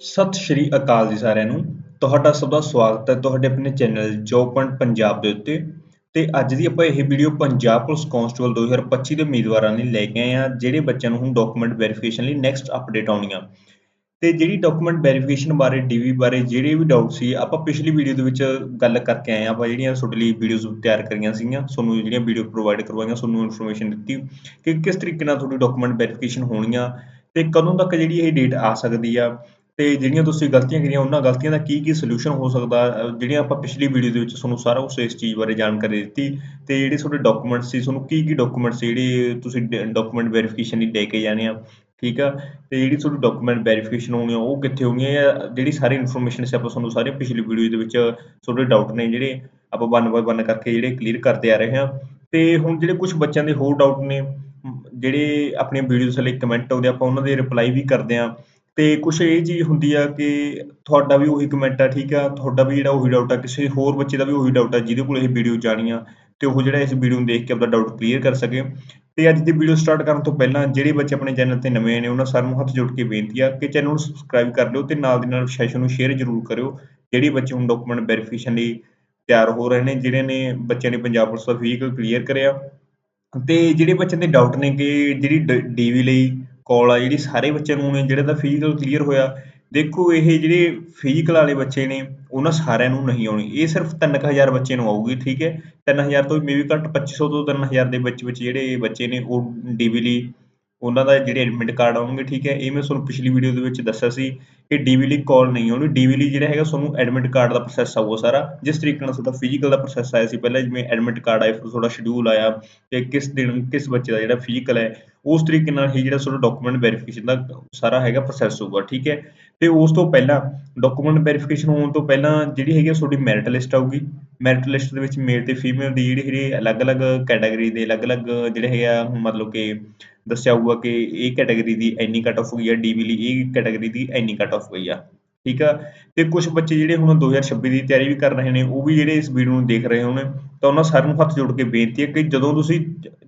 ਸਤਿ ਸ਼੍ਰੀ ਅਕਾਲ ਜੀ ਸਾਰਿਆਂ ਨੂੰ। ਤੁਹਾਡਾ ਸਭ ਦਾ ਸਵਾਗਤ ਹੈ ਤੁਹਾਡੇ ਆਪਣੇ ਚੈਨਲ ਜੋਬ ਪੁਆਇੰਟ ਪੰਜਾਬ ਦੇ ਉੱਤੇ। ਤੇ ਅੱਜ ਦੀ ਆਪਾਂ ਇਹ ਵੀਡੀਓ ਪੰਜਾਬ ਪੁਲਿਸ ਕਾਂਸਟੇਬਲ 2025 ਦੇ ਉਮੀਦਵਾਰਾਂ ਲਈ ਲੈ ਕੇ ਆਏ ਆ ਜਿਹੜੇ ਬੱਚਿਆਂ ਨੂੰ ਹੁਣ ਡਾਕੂਮੈਂਟ ਵੈਰੀਫਿਕੇਸ਼ਨ ਲਈ ਨੈਕਸਟ ਅਪਡੇਟ ਆਉਣੀਆਂ ਆ। ਤੇ ਜਿਹੜੀ ਡਾਕੂਮੈਂਟ ਵੈਰੀਫਿਕੇਸ਼ਨ ਬਾਰੇ ਡੀਵੀ ਬਾਰੇ ਜਿਹੜੇ ਵੀ ਡਾਊਟ ਸੀ, ਆਪਾਂ ਪਿਛਲੀ ਵੀਡੀਓ ਦੇ ਵਿੱਚ ਗੱਲ ਕਰਕੇ ਆਏ ਆ ਆਪਾਂ ਜਿਹੜੀਆਂ ਤੁਹਾਡੇ ਲਈ ਵੀਡੀਓਜ਼ ਤਿਆਰ ਕਰੀਆਂ ਸੀਗੀਆਂ, ਤੁਹਾਨੂੰ ਜਿਹੜੀਆਂ ਵੀਡੀਓ ਪ੍ਰੋਵਾਈਡ ਕਰਵਾਈਆਂ, ਤੁਹਾਨੂੰ ਇਨਫੋਰਮੇਸ਼ਨ ਦਿੱਤੀ ਕਿ ਕਿਸ ਤਰੀਕੇ ਨਾਲ ਤੁਹਾਡੀ ਡਾਕੂਮੈਂਟ ਵੈਰੀਫਿਕੇਸ਼ਨ ਹੋਣੀਆਂ ਤੇ ਕਦੋਂ ਤੱਕ ਜਿਹੜੀ ਇਹ ਡੇਟ ਆ ਸਕਦੀ ਆ। ਤੇ ਜਿਹੜੀਆਂ ਤੁਸੀਂ ਗਲਤੀਆਂ ਕਰੀਆਂ, ਉਹਨਾਂ ਗਲਤੀਆਂ ਦਾ ਕੀ ਕੀ ਸੋਲੂਸ਼ਨ ਹੋ ਸਕਦਾ? ਜਿਹੜੀਆਂ ਆਪਾਂ ਪਿਛਲੀ ਵੀਡੀਓ ਦੇ ਵਿੱਚ ਤੁਹਾਨੂੰ ਸਾਰਾ ਕੁਝ ਇਸ ਚੀਜ਼ ਬਾਰੇ ਜਾਣਕਾਰੀ ਦਿੱਤੀ ਤੇ ਜਿਹੜੇ ਤੁਹਾਡੇ ਡਾਕੂਮੈਂਟ ਸੀ, ਤੁਹਾਨੂੰ ਕੀ ਕੀ ਡਾਕੂਮੈਂਟ ਸੀ? ਜਿਹੜੇ ਤੁਸੀਂ ਡਾਕੂਮੈਂਟ ਵੈਰੀਫਿਕੇਸ਼ਨ ਲਈ ਲੈ ਕੇ ਜਾਣੇ ਆ, ਠੀਕ ਆ? ਤੇ ਜਿਹੜੀ ਤੁਹਾਡੀ ਡਾਕੂਮੈਂਟ ਵੈਰੀਫਿਕੇਸ਼ਨ ਹੋਣੀ ਆ, ਉਹ ਕਿੱਥੇ ਹੋਣੀ ਆ? ਜਿਹੜੀ ਸਾਰੀ ਇਨਫੋਰਮੇਸ਼ਨ ਸੀ, ਆਪਾਂ ਤੁਹਾਨੂੰ ਸਾਰੇ ਪਿਛਲੀ ਵੀਡੀਓ ਦੇ ਵਿੱਚ ਤੁਹਾਡੇ ਡਾਊਟ ਨੇ ਜਿਹੜੇ ਆਪਾਂ ਵਨ ਬਾਏ ਵਨ ਕਰਕੇ ਜਿਹੜੇ ਕਲੀਅਰ ਕਰਦੇ ਆ ਰਹੇ ਹਾਂ ਤੇ ਹੁਣ ਜਿਹੜੇ ਕੁਝ ਬੱਚਿਆਂ ਦੇ ਹੋਰ ਡਾਊਟ ਨੇ, ਜਿਹੜੇ ਆਪਣੀਆਂ ਵੀਡੀਓਜ਼ ਥੱਲੇ ਕਮੈਂਟ ਆਉਂਦੇ, ਆਪਾਂ ਉਹਨਾਂ ਦੇ ਰਿਪਲਾਈ ਵੀ ਕਰਦੇ ਆ। ਤੇ ਕੁਛ ਇਹ ਚੀਜ਼ ਹੁੰਦੀ ਆ ਕਿ ਤੁਹਾਡਾ ਵੀ ਉਹੀ ਕਮੈਂਟ ਆ, ਠੀਕ ਆ? ਤੁਹਾਡਾ ਵੀ ਜਿਹੜਾ ਉਹੀ ਡਾਊਟ ਆ, ਕਿਸੇ ਹੋਰ ਬੱਚੇ ਦਾ ਵੀ ਉਹੀ ਡਾਊਟ ਆ, ਜਿਹਦੇ ਕੋਲ ਇਹ ਵੀਡੀਓ ਜਾਣੀ ਆ ਤੇ ਉਹ ਜਿਹੜਾ ਇਸ ਵੀਡੀਓ ਨੂੰ ਦੇਖ ਕੇ ਆਪਣਾ ਡਾਊਟ ਕਲੀਅਰ ਕਰ ਸਕੇ। ਤੇ ਅੱਜ ਦੀ ਵੀਡੀਓ ਸਟਾਰਟ ਕਰਨ ਤੋਂ ਪਹਿਲਾਂ ਜਿਹੜੇ ਬੱਚੇ ਆਪਣੇ ਚੈਨਲ ਤੇ ਨਵੇਂ ਨੇ, ਉਹਨਾਂ ਸਾਰਿਆਂ ਨੂੰ ਹੱਥ ਜੋੜ ਕੇ ਬੇਨਤੀ ਆ ਕਿ ਚੈਨਲ ਨੂੰ ਸਬਸਕ੍ਰਾਈਬ ਕਰ ਲਿਓ ਤੇ ਨਾਲ ਦੀ ਨਾਲ ਸੈਸ਼ਨ ਨੂੰ ਸ਼ੇਅਰ ਜ਼ਰੂਰ ਕਰਿਓ, ਜਿਹੜੇ ਬੱਚੇ ਹੁਣ ਡਾਕੂਮੈਂਟ ਵੈਰੀਫਿਕੇਸ਼ਨ ਲਈ ਤਿਆਰ ਹੋ ਰਹੇ ਨੇ, ਜਿਹੜੇ ਨੇ ਬੱਚਿਆਂ ਨੇ ਪੰਜਾਬ ਪੁਲਿਸ ਦਾ ਫਿਜ਼ੀਕਲ ਕਲੀਅਰ ਕਰਿਆ। ਤੇ ਜਿਹੜੇ ਬੱਚਿਆਂ ਦੇ ਡਾਊਟ ਨੇ ਕਿ ਜਿਹੜੀ ਡੀਵੀ ਲਈ ਕਾਲ ਆ ਜਿਹੜੀ ਸਾਰੇ ਬੱਚਿਆਂ ਨੂੰ ਆਉਣੀ ਜਿਹੜੇ ਦਾ ਫਿਜ਼ੀਕਲ ਕਲੀਅਰ ਹੋਇਆ, ਦੇਖੋ ਇਹ ਜਿਹੜੇ ਫਿਜ਼ੀਕਲ ਵਾਲੇ ਬੱਚੇ ਨੇ, ਉਹਨਾਂ ਸਾਰਿਆਂ ਨੂੰ ਨਹੀਂ ਆਉਣੀ। ਇਹ ਸਿਰਫ 3000 ਬੱਚੇ ਨੂੰ ਆਊਗੀ, ਠੀਕ ਹੈ? 3000 ਤੋਂ ਮੇਬੀ ਘੱਟ 2500 ਤੋਂ 3000 ਦੇ ਵਿੱਚ ਵਿੱਚ ਜਿਹੜੇ ਬੱਚੇ ਨੇ, ਉਹ ਡੀਵੀ ਲਈ ਉਹਨਾਂ ਦਾ ਜਿਹੜੇ ਐਡਮਿਟ ਕਾਰਡ ਆਉਣਗੇ, ਠੀਕ ਹੈ? ਇਹ ਮੈਂ ਤੁਹਾਨੂੰ ਪਿਛਲੀ ਵੀਡੀਓ ਦੇ ਵਿੱਚ ਦੱਸਿਆ ਸੀ ਕਿ ਡੀਵੀਲੀ ਕਾਲ ਨਹੀਂ ਆਉਣੀ। ਡੀਵੀ ਲਈ ਜਿਹੜਾ ਹੈਗਾ, ਤੁਹਾਨੂੰ ਐਡਮਿਟ ਕਾਰਡ ਦਾ ਪ੍ਰੋਸੈਸ ਆਊਗਾ ਸਾਰਾ। ਜਿਸ ਤਰੀਕੇ ਨਾਲ ਤੁਹਾਡਾ ਫਿਜ਼ੀਕਲ ਦਾ ਪ੍ਰੋਸੈਸ ਆਇਆ ਸੀ, ਪਹਿਲਾਂ ਜਿਵੇਂ ਐਡਮਿਟ ਕਾਰਡ ਆਇਆ, ਫਿਰ ਤੁਹਾਡਾ ਸ਼ਡਿਊਲ ਆਇਆ, ਕਿ ਕਿਸ ਦਿਨ ਕਿਸ ਬੱਚੇ ਦਾ ਜਿਹੜਾ ਫਿਜ਼ੀਕਲ ਹੈ ਉਸ ਤਰੀਕੇ ਨਾਲ ਹੀ ਜਿਹੜਾ ਤੁਹਾਡਾ ਡਾਕੂਮੈਂਟ ਵੈਰੀਫਿਕੇਸ਼ਨ ਦਾ ਸਾਰਾ ਹੈਗਾ ਪ੍ਰੋਸੈਸ ਹੋਊਗਾ, ਠੀਕ ਹੈ? ਤੇ ਉਸ ਤੋਂ ਪਹਿਲਾਂ ਡਾਕੂਮੈਂਟ ਵੈਰੀਫਿਕੇਸ਼ਨ ਹੋਣ ਤੋਂ ਪਹਿਲਾਂ ਜਿਹੜੀ ਹੈਗੀ ਤੁਹਾਡੀ ਮੈਰਿਟ ਲਿਸਟ ਆਊਗੀ। ਮੈਰਿਟ ਲਿਸਟ ਦੇ ਵਿੱਚ ਮੇਲ ਤੇ ਫੀਮੇਲ ਦੀ ਜਿਹੜੀ ਹੈਗੀ ਅਲੱਗ-ਅਲੱਗ ਕੈਟਾਗਰੀ ਦੇ ਅਲੱਗ-ਅਲੱਗ ਜਿਹੜੇ ਹੈਗਾ ਮਤਲਬ ਕਿ ਦੱਸਿਆ ਹੋਊਗਾ ਕਿ ਇਹ ਕੈਟਾਗਰੀ ਦੀ ਇੰਨੀ ਕੱਟ ਆਫ ਗਈ ਆ ਡੀਵੀ ਲਈ ਇਹ ਕੈਟਾਗਰੀ ਦੀ ਇੰਨੀ ਕੱਟ ਆਫ ਗਈ ਆ। ਠੀਕ ਆ? ਤੇ ਕੁਝ ਬੱਚੇ ਜਿਹੜੇ ਹੁਣ 2026 ਦੀ ਤਿਆਰੀ ਵੀ ਕਰ ਰਹੇ ਨੇ, ਉਹ ਵੀ ਜਿਹੜੇ ਇਸ ਵੀਡੀਓ ਨੂੰ ਦੇਖ ਰਹੇ ਹੋਣ, ਤਾਂ ਉਹਨਾਂ ਸਾਰਿਆਂ ਨੂੰ ਹੱਥ ਜੋੜ ਕੇ ਬੇਨਤੀ ਹੈ ਕਿ ਜਦੋਂ ਤੁਸੀਂ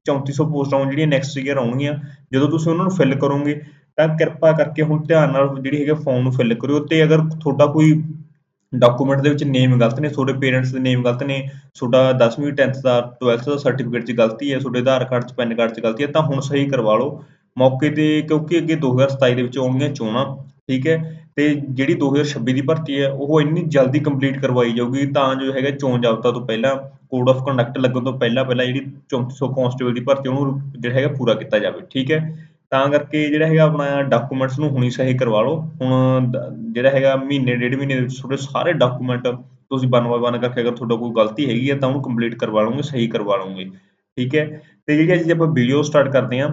3400 ਪੋਸਟਾਂ ਜਿਹੜੀਆਂ ਨੈਕਸਟ ਈਅਰ ਆਉਣਗੀਆਂ, ਜਦੋਂ ਤੁਸੀਂ ਉਹਨਾਂ ਨੂੰ ਫਿਲ ਕਰੋਗੇ, ਤਾਂ ਕਿਰਪਾ ਕਰਕੇ ਹੁਣ ਧਿਆਨ ਨਾਲ ਜਿਹੜੀ ਹੈਗੇ ਫਾਰਮ ਨੂੰ ਫਿਲ ਕਰਿਓ ਤੇ ਅਗਰ ਤੁਹਾਡਾ ਕੋਈ ਡਾਕੂਮੈਂਟ ਦੇ ਵਿੱਚ ਨੇਮ ਗਲਤ ਨੇ, ਤੁਹਾਡੇ ਪੇਰੈਂਟਸ ਦੇ ਨੇਮ ਗਲਤ ਨੇ, ਤੁਹਾਡਾ 10ਵੀਂ 10th ਦਾ 12th ਦਾ ਸਰਟੀਫਿਕੇਟ 'ਚ ਗਲਤੀ ਹੈ, ਤੁਹਾਡੇ ਆਧਾਰ ਕਾਰਡ 'ਚ ਪੈਨ ਕਾਰਡ 'ਚ ਗਲਤੀ ਹੈ, ਤਾਂ ਹੁਣ ਸਹੀ ਕਰਵਾ ਲਓ। ਮੌਕੇ ਤੇ ਕਿਉਂਕਿ ਅੱਗੇ 2027 ਦੇ ਵਿੱਚ ਆਉਣਗੀਆਂ ਚੋਣਾਂ, ਠੀਕ ਹੈ? ਅਤੇ ਜਿਹੜੀ 2026 ਦੀ ਭਰਤੀ ਹੈ, ਉਹ ਇੰਨੀ ਜਲਦੀ ਕੰਪਲੀਟ ਕਰਵਾਈ ਜਾਊਗੀ, ਤਾਂ ਜੋ ਹੈਗਾ ਚੋਣ ਜਾਬਤਾ ਤੋਂ ਪਹਿਲਾਂ ਕੋਡ ਆਫ ਕੰਡਕਟ ਲੱਗਣ ਤੋਂ ਪਹਿਲਾਂ ਪਹਿਲਾਂ ਜਿਹੜੀ ਸੌ ਕਾਂਸਟੇਬਲ ਦੀ ਭਰਤੀ, ਉਹਨੂੰ ਜਿਹੜਾ ਹੈਗਾ ਪੂਰਾ ਕੀਤਾ ਜਾਵੇ, ਠੀਕ ਹੈ? ਤਾਂ ਕਰਕੇ ਜਿਹੜਾ ਹੈਗਾ ਆਪਣਾ ਡਾਕੂਮੈਂਟਸ ਨੂੰ ਹੁਣੀ ਸਹੀ ਕਰਵਾ ਲਓ, ਹੁਣ ਜਿਹੜਾ ਹੈਗਾ ਮਹੀਨੇ, ਡੇਢ ਮਹੀਨੇ ਦੇ ਵਿੱਚ ਤੁਹਾਡੇ ਸਾਰੇ ਡਾਕੂਮੈਂਟ ਤੁਸੀਂ ਵਨ ਬਾਏ ਵਨ ਕਰਕੇ ਅਗਰ ਤੁਹਾਡਾ ਕੋਈ ਗਲਤੀ ਹੈਗੀ ਹੈ, ਤਾਂ ਉਹਨੂੰ ਕੰਪਲੀਟ ਕਰਵਾ ਲਓਗੇ, ਸਹੀ ਕਰਵਾ ਲਓਗੇ, ਠੀਕ ਹੈ? ਤੇ ਜਿਹੜੀ ਅੱਜ ਆਪਾਂ ਵੀਡੀਓ ਸਟਾਰਟ ਕਰਦੇ ਹਾਂ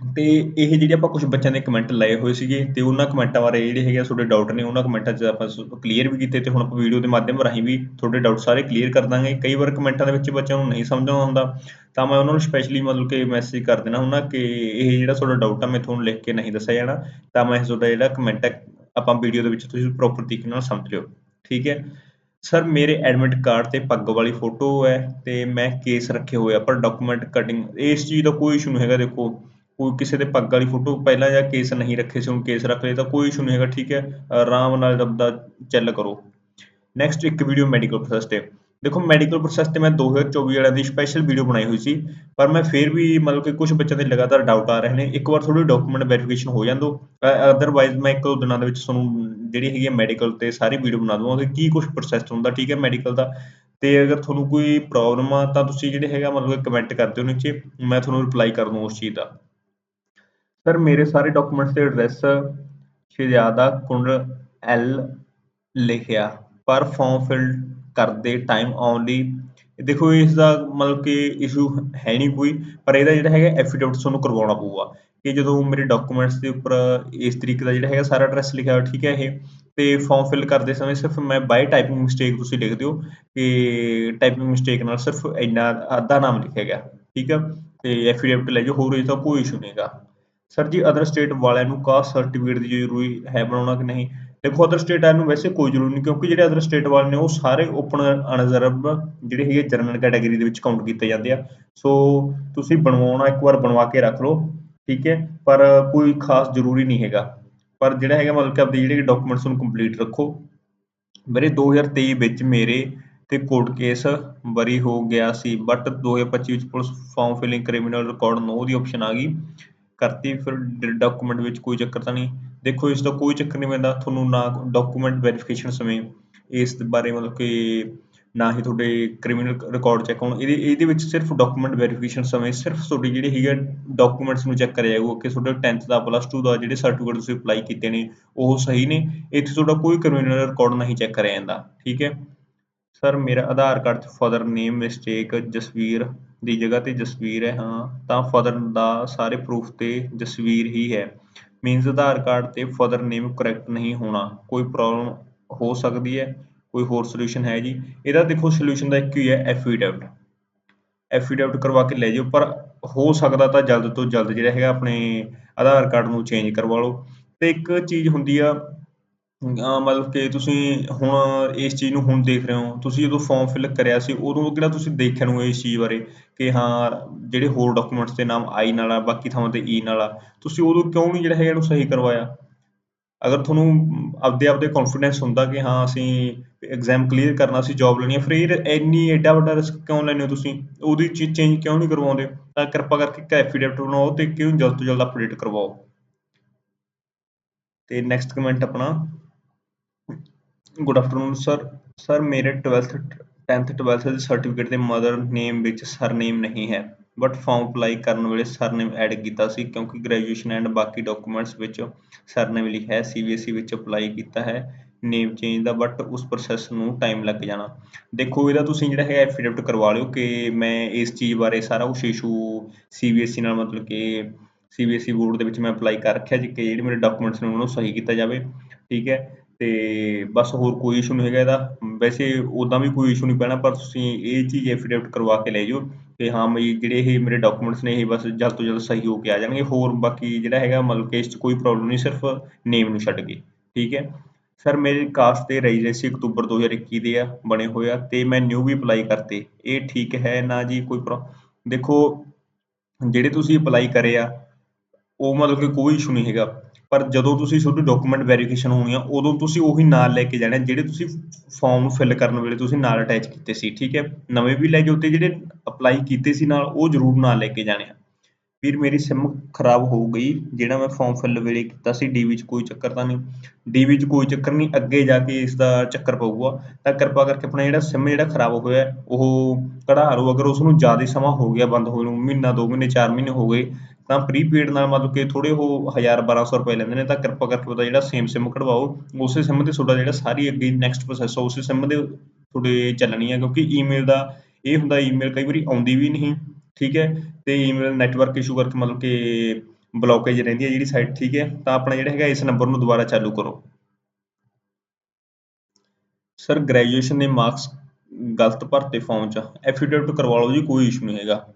ਤੇ ਇਹ ਜਿਹੜੇ ਆਪਾਂ ਕੁਝ ਬੱਚਿਆਂ ਦੇ ਕਮੈਂਟ ਲਏ ਹੋਏ ਸੀਗੇ ਤੇ ਉਹਨਾਂ ਕਮੈਂਟਾਂ ਬਾਰੇ ਜਿਹੜੇ ਹੈਗੇ ਆ ਤੁਹਾਡੇ ਡਾਊਟ ਨੇ, ਉਹਨਾਂ ਕਮੈਂਟਾਂ 'ਚ ਆਪਾਂ ਕਲੀਅਰ ਵੀ ਕੀਤੇ ਤੇ ਹੁਣ ਆਪਾਂ ਵੀਡੀਓ ਦੇ ਮਾਧਿਅਮ ਰਾਹੀਂ ਵੀ ਤੁਹਾਡੇ ਡਾਊਟ ਸਾਰੇ ਕਲੀਅਰ ਕਰ ਦਾਂਗੇ। ਕਈ ਵਾਰ ਕਮੈਂਟਾਂ ਦੇ ਵਿੱਚ ਬੱਚਿਆਂ ਨੂੰ ਨਹੀਂ ਸਮਝ ਆਉਂਦਾ, ਤਾਂ ਮੈਂ ਉਹਨਾਂ ਨੂੰ ਸਪੈਸ਼ਲੀ ਮਤਲਬ ਕਿ ਮੈਸੇਜ ਕਰ ਦੇਣਾ ਹੁੰਦਾ ਕਿ ਇਹ ਜਿਹੜਾ ਤੁਹਾਡਾ ਡਾਊਟ ਆ, ਮੈਂ ਤੁਹਾਨੂੰ ਲਿਖ ਕੇ ਨਹੀਂ ਦੱਸਿਆ ਜਾਣਾ, ਤਾਂ ਮੈਂ ਤੁਹਾਡਾ ਜਿਹੜਾ ਕਮੈਂਟ ਹੈ, ਆਪਾਂ ਵੀਡੀਓ ਦੇ ਵਿੱਚ ਤੁਸੀਂ ਪ੍ਰੋਪਰ ਤਰੀਕੇ ਨਾਲ ਸਮਝ ਲਿਓ। ਠੀਕ ਹੈ? ਸਰ ਮੇਰੇ ਐਡਮਿਟ ਕਾਰਡ ਤੇ ਪੱਗ ਵਾਲੀ ਫੋਟੋ ਹੈ ਤੇ ਮੈਂ ਕੇਸ ਰੱਖੇ ਹੋਏ ਆ, ਪਰ ਡਾਕੂਮੈਂਟ ਕਟਿੰਗ ਇਸ ਚੀਜ਼ ਦਾ ਕੋਈ ਇਸ਼ੂ ਨਹੀਂ ਹੈਗਾ, ਦੇਖੋ। ਕੋਈ ਕਿਸੇ ਦੇ ਪੱਗ ਵਾਲੀ ਫੋਟੋ ਪਹਿਲਾਂ ਜਾਂ ਕੇਸ ਨਹੀਂ ਰੱਖੇ ਸੀ, ਹੁਣ ਕੇਸ ਰੱਖ ਲਏ, ਤਾਂ ਕੋਈ ਇਸ਼ੂ ਨਹੀਂ ਹੈਗਾ, ਠੀਕ ਹੈ? ਆਰਾਮ ਨਾਲ ਆਪਦਾ ਚੱਲ ਕਰੋ। ਨੈਕਸਟ ਇੱਕ ਵੀਡੀਓ ਮੈਡੀਕਲ ਪ੍ਰੋਸੈਸ ਤੇ। ਦੇਖੋ ਮੈਡੀਕਲ ਪ੍ਰੋਸੈਸ ਤੇ ਮੈਂ 2024 ਵਾਲਿਆਂ ਦੀ ਸਪੈਸ਼ਲ ਵੀਡੀਓ ਬਣਾਈ ਹੋਈ ਸੀ, ਪਰ ਮੈਂ ਫਿਰ ਵੀ ਮਤਲਬ ਕਿ ਕੁਝ ਬੱਚਿਆਂ ਦੇ ਲਗਾਤਾਰ ਡਾਊਟ ਆ ਰਹੇ ਨੇ। ਇੱਕ ਵਾਰ ਥੋੜੀ ਡਾਕੂਮੈਂਟ ਵੈਰੀਫਿਕੇਸ਼ਨ ਹੋ ਜਾਂਦੋ ਅਦਰਵਾਈਜ਼ ਮੈਂ ਇੱਕ ਦੋ ਦਿਨਾਂ ਦੇ ਵਿੱਚ ਤੁਹਾਨੂੰ ਜਿਹੜੀ ਹੈਗੀ ਹੈ ਮੈਡੀਕਲ ਤੇ ਸਾਰੀ ਵੀਡੀਓ ਬਣਾ ਦੂੰਗਾ ਕਿ ਕੀ ਕੁਝ ਪ੍ਰੋਸੈਸ ਹੁੰਦਾ, ਠੀਕ ਹੈ ਮੈਡੀਕਲ ਦਾ। ਤੇ ਅਗਰ ਤੁਹਾਨੂੰ ਕੋਈ ਪ੍ਰੋਬਲਮ ਆ, ਤਾਂ ਤੁਸੀਂ ਜਿਹੜੇ ਹੈਗਾ ਮਤਲਬ ਕਮੈਂਟ ਕਰ ਦਿਓ ਨੀਚੇ। ਮੈਂ ਤੁਹਾਨੂੰ ਰਿਪਲਾਈ ਕਰ ਦੂੰ ਉਸ ਚੀਜ਼ ਦਾ। ਸਰ ਮੇਰੇ ਸਾਰੇ ਡਾਕੂਮੈਂਟਸ ਤੇ ਐਡਰੈਸ ਸ਼ਹਿਜ਼ਾਦਾ ਕੁੰਡ ਐਲ ਲਿਖਿਆ। ਪਰ ਫਾਰਮ ਫਿਲ ਕਰਦੇ ਟਾਈਮ ਓਨਲੀ ਦੇਖੋ ਇਸ ਦਾ ਮਤਲਬ ਕਿ ਇਸ਼ੂ ਹੈ ਨਹੀਂ ਕੋਈ, ਪਰ ਇਹਦਾ ਜਿਹੜਾ ਹੈਗਾ ਐਫੀਡੇਵਿਟ ਤੁਹਾਨੂੰ ਕਰਵਾਉਣਾ ਪਊਗਾ ਕਿ ਜਦੋਂ ਮੇਰੇ ਡਾਕੂਮੈਂਟਸ ਦੇ ਉੱਪਰ ਇਸ ਤਰੀਕੇ ਦਾ ਜਿਹੜਾ ਹੈਗਾ ਸਾਰਾ ਐਡਰੈਸ ਲਿਖਿਆ ਹੋਇਆ, ਠੀਕ ਹੈ ਇਹ? ਤੇ ਫਾਰਮ ਫਿਲ ਕਰਦੇ ਸਮੇਂ ਸਿਰਫ ਮੈਂ ਬਾਈ ਟਾਈਪਿੰਗ ਮਿਸਟੇਕ ਤੁਸੀਂ ਲਿਖ ਦਿਓ ਕਿ ਟਾਈਪਿੰਗ ਮਿਸਟੇਕ ਨਾਲ ਸਿਰਫ ਇੰਨਾ ਅੱਧਾ ਨਾਮ ਲਿਖਿਆ ਗਿਆ, ਠੀਕ ਹੈ? ਤੇ ਐਫੀਡੇਵਿਟ ਲੈ ਜਾਓ, ਹੋਰ ਇਹ ਤਾਂ ਕੋਈ ਇਸ਼ੂ ਨਹੀਂਗਾ ਸਰ ਜੀ ਅਦਰ ਸਟੇਟ ਵਾਲਿਆਂ ਨੂੰ ਕਾਸਟ ਸਰਟੀਫਿਕੇਟ ਦੀ ਜ਼ਰੂਰੀ ਹੈ ਬਣਾਉਣਾ ਕਿ ਨਹੀਂ? ਦੇਖੋ ਅਦਰ ਸਟੇਟ ਵਾਲਿਆਂ ਨੂੰ ਵੈਸੇ ਕੋਈ ਜ਼ਰੂਰੀ ਨਹੀਂ, ਕਿਉਂਕਿ ਜਿਹੜੇ ਅਦਰ ਸਟੇਟ ਵਾਲੇ ਨੇ ਉਹ ਸਾਰੇ ਓਪਨ ਅਨਰਿਜ਼ਰਵ ਜਿਹੜੇ ਹੈਗੇ ਜਨਰਲ ਕੈਟਾਗਰੀ ਦੇ ਵਿੱਚ ਕਾਊਂਟ ਕੀਤੇ ਜਾਂਦੇ ਆ। ਸੋ ਤੁਸੀਂ ਬਣਵਾਉਣਾ, ਇੱਕ ਵਾਰ ਬਣਵਾ ਕੇ ਰੱਖ ਲਓ, ਠੀਕ ਹੈ? ਪਰ ਕੋਈ ਖਾਸ ਜ਼ਰੂਰੀ ਨਹੀਂ ਹੈਗਾ। ਪਰ ਜਿਹੜਾ ਹੈਗਾ ਮਤਲਬ ਕਿ ਆਪਦੇ ਜਿਹੜੇ ਡਾਕੂਮੈਂਟਸ ਨੂੰ ਕੰਪਲੀਟ ਰੱਖੋ। ਵੀਰੇ 2023 ਵਿੱਚ ਮੇਰੇ ਤੇ ਕੋਰਟ ਕੇਸ ਬਰੀ ਹੋ ਗਿਆ ਸੀ ਬਟ 2025 ਵਿੱਚ police form filling criminal record no ਦੀ ਆਪਸ਼ਨ ਆ ਗਈ। ਕਰਤੀ, ਫਿਰ ਡਾਕੂਮੈਂਟ ਵਿੱਚ ਕੋਈ ਚੱਕਰ ਤਾਂ ਨਹੀਂ। ਦੇਖੋ, ਇਸ ਦਾ ਕੋਈ ਚੱਕਰ ਨਹੀਂ ਪੈਂਦਾ। ਤੁਹਾਨੂੰ ਨਾ ਡਾਕੂਮੈਂਟ ਵੈਰੀਫਿਕੇਸ਼ਨ ਸਮੇਂ ਇਸ ਬਾਰੇ ਮਤਲਬ ਕਿ ਨਾ ਹੀ ਤੁਹਾਡੇ ਕ੍ਰਿਮੀਨਲ ਰਿਕਾਰਡ ਚੈੱਕ ਹੋਣ। ਇਹਦੇ ਇਹਦੇ ਵਿੱਚ ਸਿਰਫ ਡਾਕੂਮੈਂਟ ਵੈਰੀਫਿਕੇਸ਼ਨ ਸਮੇਂ ਸਿਰਫ ਤੁਹਾਡੀ ਜਿਹੜੀ ਹੈਗੀ ਆ ਡਾਕੂਮੈਂਟਸ ਨੂੰ ਚੈੱਕ ਕਰਿਆ ਜਾਊਗਾ ਕਿ ਤੁਹਾਡੇ 10th ਦਾ ਪਲੱਸ 2 ਦਾ ਜਿਹੜੇ ਸਰਟੀਫਿਕੇਟ ਤੁਸੀਂ ਅਪਲਾਈ ਕੀਤੇ ਨੇ, ਉਹ ਸਹੀ ਨੇ। ਇੱਥੇ ਤੁਹਾਡਾ ਕੋਈ ਕ੍ਰਿਮੀਨਲ ਰਿਕਾਰਡ ਨਹੀਂ ਚੈੱਕ ਕਰਿਆ ਜਾਂਦਾ। ਠੀਕ ਹੈ? ਸਰ ਮੇਰਾ ਆਧਾਰ ਕਾਰਡ 'ਚ ਫਾਦਰ ਨੇਮ ਮਿਸਟੇਕ ਜਸਵੀਰ ਦੀ ਜਗ੍ਹਾ ਤੇ ਜਸਵੀਰ ਹੈ, ਹਾਂ, ਤਾਂ ਫਾਦਰ ਦਾ ਸਾਰੇ ਪ੍ਰੂਫ ਤੇ ਜਸਵੀਰ ਹੀ ਹੈ। ਮੀਨਸ ਆਧਾਰ ਕਾਰਡ ਤੇ ਫਾਦਰ ਨੇਮ ਕਰੈਕਟ ਨਹੀਂ ਹੋਣਾ। ਕੋਈ ਪ੍ਰੋਬਲਮ ਹੋ ਸਕਦੀ ਹੈ, ਕੋਈ ਹੋਰ ਸੋਲੂਸ਼ਨ ਹੈ ਜੀ। ਇਹਦਾ ਦੇਖੋ ਸੋਲੂਸ਼ਨ ਦਾ ਇੱਕ ਹੀ ਹੈ ਐਫੀਡੈਵਿਟ ਐਫੀਡੈਵਿਟ ਕਰਵਾ ਕੇ ਲੈ ਜਾਓ, ਪਰ ਹੋ ਸਕਦਾ ਤਾਂ ਜਲਦ ਤੋਂ ਜਲਦ ਜਿਹੜਾ ਹੈਗਾ ਆਪਣੇ ਆਧਾਰ ਕਾਰਡ ਨੂੰ ਚੇਂਜ ਕਰਵਾ ਲਓ। ਤੇ ਇੱਕ ਚੀਜ਼ ਹੁੰਦੀ ਆ ਅਹ ਮਤਲਬ ਕਿ ਤੁਸੀਂ ਹੁਣ ਇਸ ਚੀਜ਼ ਨੂੰ ਹੁਣ ਦੇਖ ਰਹੇ ਹੋ, ਤੁਸੀਂ ਜਦੋਂ ਫਾਰਮ ਫਿਲ ਕਰਿਆ ਸੀ, ਉਦੋਂ ਕਿਹੜਾ ਤੁਸੀਂ ਦੇਖਿਆ ਨੂੰ ਇਸ ਚੀਜ਼ ਬਾਰੇ ਕਿ ਹਾਂ, ਜਿਹੜੇ ਹੋਰ ਡਾਕੂਮੈਂਟਸ ਦੇ ਨਾਮ ਆਈ ਨਾਲ ਆ, ਬਾਕੀ ਥਾਵਾਂ ਤੇ ਈ ਨਾਲ ਆ, ਤੁਸੀਂ ਉਦੋਂ ਕਿਉਂ ਨਹੀਂ ਜਿਹੜਾ ਹੈਗਾ ਇਹਨੂੰ ਸਹੀ ਕਰਵਾਇਆ? ਅਗਰ ਤੁਹਾਨੂੰ ਆਪਦੇ ਆਪਦੇ ਕੌਨਫੀਡੈਂਸ ਹੁੰਦਾ ਕਿ ਹਾਂ, ਅਸੀਂ ਐਗਜ਼ਾਮ ਕਲੀਅਰ ਕਰਨਾ ਸੀ ਜੌਬ ਲੈਣੀ ਹੈ ਫਿਰ ਇੰਨੀ ਐਡਾ ਵੱਡਾ ਰਿਸਕ ਕਿਉਂ ਲੈਂਦੇ ਹੋ ਤੁਸੀਂ? ਉਹਦੀ ਚੀਜ਼ ਚੇਂਜ ਕਿਉਂ ਨਹੀਂ ਕਰਵਾਉਂਦੇ ਤਾਂ ਕਿਰਪਾ ਕਰਕੇ ਇੱਕ ਐਫੀਡੇਵਿਟ ਬਣਾਓ ਤੇ ਕਿਉਂ ਜਲਦ ਤੋਂ ਜਲਦ ਅਪਡੇਟ ਕਰਵਾਓ। ਤੇ ਨੈਕਸਟ ਕਮੈਂਟ ਆਪਣਾ ਗੁੱਡ ਆਫਟਰਨੂਨ ਸਰ ਸਰ ਮੇਰੇ 12th 10th 12th ਦੇ ਸਰਟੀਫਿਕੇਟ ਦੇ ਮਦਰ ਨੇਮ ਵਿੱਚ ਸਰਨੇਮ ਨਹੀਂ ਹੈ ਬਟ ਫਾਰਮ ਅਪਲਾਈ ਕਰਨ ਵੇਲੇ ਸਰਨੇਮ ਐਡ ਕੀਤਾ ਸੀ, ਕਿਉਂਕਿ ਗ੍ਰੈਜੂਏਸ਼ਨ ਐਂਡ ਬਾਕੀ ਡਾਕੂਮੈਂਟਸ ਵਿੱਚ ਸਰਨੇਮ ਲਿਖਿਆ ਹੈ ਸੀਬੀਐਸਈ ਵਿੱਚ ਅਪਲਾਈ ਕੀਤਾ ਹੈ ਨੇਮ ਚੇਂਜ ਦਾ ਬਟ ਉਸ ਪ੍ਰੋਸੈਸ ਨੂੰ ਟਾਈਮ ਲੱਗ ਜਾਣਾ। ਦੇਖੋ, ਇਹਦਾ ਤੁਸੀਂ ਜਿਹੜਾ ਹੈ ਐਫੀਡੇਵਿਟ ਕਰਵਾ ਲਿਓ ਕਿ ਮੈਂ ਇਸ ਚੀਜ਼ ਬਾਰੇ ਸਾਰਾ ਕੁਝ ਇਸ਼ੂ ਸੀਬੀਐਸਈ ਨਾਲ ਮਤਲਬ ਕਿ ਸੀਬੀਐਸਈ ਬੋਰਡ ਦੇ ਵਿੱਚ ਮੈਂ ਅਪਲਾਈ ਕਰ ਰੱਖਿਆ ਜੀ, ਕਿ ਜਿਹੜੇ ਮੇਰੇ ਡਾਕੂਮੈਂਟਸ ਨੇ ਉਹਨਾਂ ਨੂੰ ਸਹੀ ਕੀਤਾ ਜਾਵੇ, ਠੀਕ ਹੈ? ਤੇ ਬਸ ਹੋਰ ਕੋਈ ਇਸ਼ੂ ਨਹੀਂ ਹੈਗਾ ਇਹਦਾ। ਵੈਸੇ ਉਦਾਂ ਵੀ ਕੋਈ ਇਸ਼ੂ ਨਹੀਂ ਪੈਣਾ, ਪਰ ਤੁਸੀਂ ਇਹ ਚੀਜ਼ ਐਫੀਡੇਵਿਟ ਕਰਵਾ ਕੇ ਲੈ ਜਾਓ ਕਿ ਹਾਂ ਬਈ ਜਿਹੜੇ ਇਹ ਮੇਰੇ ਡਾਕੂਮੈਂਟਸ ਨੇ, ਇਹ ਬਸ ਜਲਦ ਤੋਂ ਜਲਦ ਸਹੀ ਹੋ ਕੇ ਆ ਜਾਣਗੇ। ਹੋਰ ਬਾਕੀ ਜਿਹੜਾ ਹੈਗਾ ਮਤਲਬ ਕਿ ਇਸ 'ਚ ਕੋਈ ਪ੍ਰੋਬਲਮ ਨਹੀਂ ਸਿਰਫ ਨੇਮ ਨੂੰ ਛੱਡ ਕੇ। ਠੀਕ ਹੈ? ਸਰ ਮੇਰੇ ਕਾਸਟ ਤੇ ਰੈਜ਼ੀਡੈਂਸੀ ਅਕਤੂਬਰ 2021 ਦੇ ਆ, ਬਣੇ ਹੋਏ ਆ ਤੇ ਮੈਂ ਨਿਊ ਵੀ ਅਪਲਾਈ ਕਰਤੇ। ਇਹ ਠੀਕ ਹੈ ਨਾ ਜੀ? ਕੋਈ ਦੇਖੋ, ਜਿਹੜੇ ਤੁਸੀਂ ਅਪਲਾਈ ਕਰੇ ਆ, ਉਹ ਮਤਲਬ ਕਿ ਕੋਈ ਇਸ਼ੂ ਨਹੀਂ ਹੈਗਾ। ਪਰ ਜਦੋਂ ਤੁਸੀਂ ਤੁਹਾਡੀ ਡਾਕੂਮੈਂਟ ਵੈਰੀਫਿਕੇਸ਼ਨ ਹੋਣੀ ਆ, ਉਦੋਂ ਤੁਸੀਂ ਉਹੀ ਨਾਲ ਲੈ ਕੇ ਜਾਣੇ ਜਿਹੜੇ ਤੁਸੀਂ ਫਾਰਮ ਫਿਲ ਕਰਨ ਵੇਲੇ ਤੁਸੀਂ ਨਾਲ ਅਟੈਚ ਕੀਤੇ ਸੀ, ਠੀਕ ਹੈ? ਨਵੇਂ ਵੀ ਲੈ ਜਾਓ ਤੇ ਜਿਹੜੇ ਅਪਲਾਈ ਕੀਤੇ ਸੀ ਨਾਲ, ਉਹ ਜ਼ਰੂਰ ਨਾਲ ਲੈ ਕੇ ਜਾਣੇ ਆ। ਫਿਰ ਮੇਰੀ ਸਿਮ ਖਰਾਬ ਹੋ ਗਈ, ਜਿਹੜਾ ਮੈਂ ਫਾਰਮ ਫਿਲ ਵੇਲੇ ਕੀਤਾ ਸੀ ਡੀ ਵਿੱਚ ਕੋਈ ਚੱਕਰ ਤਾਂ ਨਹੀਂ। ਡੀ ਵਿੱਚ ਕੋਈ ਚੱਕਰ ਨਹੀਂ, ਅੱਗੇ ਜਾ ਕੇ ਇਸ ਦਾ ਚੱਕਰ ਪਊਗਾ। ਤਾਂ ਕਿਰਪਾ ਕਰਕੇ ਆਪਣਾ ਜਿਹੜਾ ਸਿਮ ਜਿਹੜਾ ਖਰਾਬ ਹੋਇਆ, ਉਹ ਕਢਾ ਲਓ ਅਗਰ ਉਸ ਨੂੰ ਜ਼ਿਆਦਾ ਸਮਾਂ ਹੋ ਗਿਆ, ਬੰਦ ਹੋਣ ਨੂੰ ਮਹੀਨਾ 2 ਮਹੀਨੇ 4 ਮਹੀਨੇ ਹੋ ਗਏ ਤਾਂ ਪ੍ਰੀਪੇਡ ਨਾਲ ਮਤਲਬ ਕਿ ਥੋੜੇ ਉਹ 1000 1200 ਰੁਪਏ ਲੈਂਦੇ ਨੇ, ਤਾਂ ਕਿਰਪਾ ਕਰਕੇ ਉਹਦਾ ਜਿਹੜਾ ਸੇਮ ਸਿਮ ਕਢਵਾਓ, ਉਸੇ ਸਿਮ ਤੇ ਤੁਹਾਡਾ ਜਿਹੜਾ ਸਾਰੀ ਅੱਗੇ ਨੈਕਸਟ ਪ੍ਰੋਸੈਸ ਉਸੇ ਸਿਮ ਦੇ ਤੁਹਾਡੇ ਚੱਲਣੀ ਹੈ ਕਿਉਂਕਿ ਈਮੇਲ ਦਾ ਇਹ ਹੁੰਦਾ ਈਮੇਲ ਕਈ ਵਾਰੀ ਆਉਂਦੀ ਵੀ ਨਹੀਂ, ਠੀਕ ਹੈ? ਤੇ ਈਮੇਲ ਨੈਟਵਰਕ ਇਸ਼ੂ ਕਰਕੇ ਮਤਲਬ ਕਿ ਬਲੌਕੇਜ ਰਹਿੰਦੀ ਹੈ ਜਿਹੜੀ ਸਾਈਟ ਠੀਕ ਹੈ? ਤਾਂ ਆਪਣਾ ਜਿਹੜਾ ਹੈਗਾ ਇਸ ਨੰਬਰ ਨੂੰ ਦੁਬਾਰਾ ਚਾਲੂ ਕਰੋ। ਸਰ ਗ੍ਰੈਜੂਏਸ਼ਨ ਦੇ ਮਾਰਕਸ ਗਲਤ ਭਰਤੇ ਫਾਰਮ 'ਚ ਐਫੀਡੇਵਿਟ ਕਰਵਾ ਲਓ ਜੀ, ਕੋਈ ਇਸ਼ੂ ਨਹੀਂ ਹੈਗਾ।